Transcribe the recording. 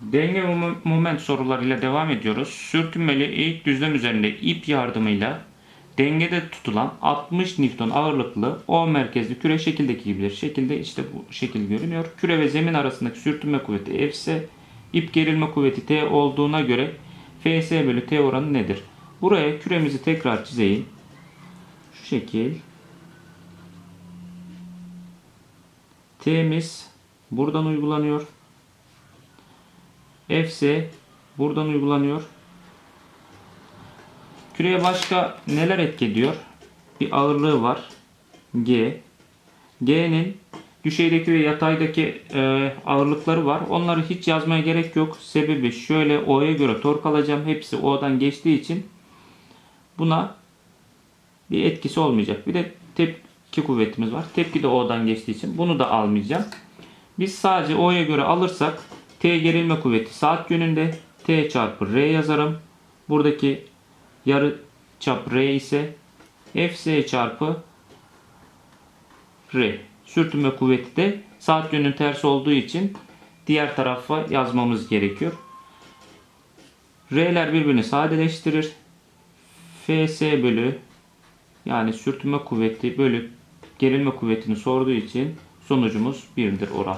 Denge moment sorularıyla devam ediyoruz. Sürtünmeli eğik düzlem üzerinde ip yardımıyla dengede tutulan 60 Newton ağırlıklı O merkezli küre şekildeki gibidir. Şekilde işte bu şekil görünüyor. Küre ve zemin arasındaki sürtünme kuvveti F ise ip gerilme kuvveti T olduğuna göre Fs bölü T oranı nedir? Buraya küremizi tekrar çizeyim. Şu şekil. T'miz buradan uygulanıyor. F ise buradan uygulanıyor. Küreye başka neler etki ediyor? Bir ağırlığı var. G. G'nin düşeydeki ve yataydaki e, ağırlıkları var. Onları hiç yazmaya gerek yok. Sebebi şöyle O'ya göre tork alacağım. Hepsi O'dan geçtiği için buna bir etkisi olmayacak. Bir de tepki kuvvetimiz var. Tepki de O'dan geçtiği için bunu da almayacağım. Biz sadece O'ya göre alırsak T gerilme kuvveti saat yönünde T çarpı R yazarım. Buradaki yarı çap R ise Fs çarpı R. Sürtünme kuvveti de saat yönünün tersi olduğu için diğer tarafa yazmamız gerekiyor. R'ler birbirini sadeleştirir. Fs bölü yani sürtünme kuvveti bölü gerilme kuvvetini sorduğu için sonucumuz 1'dir oran.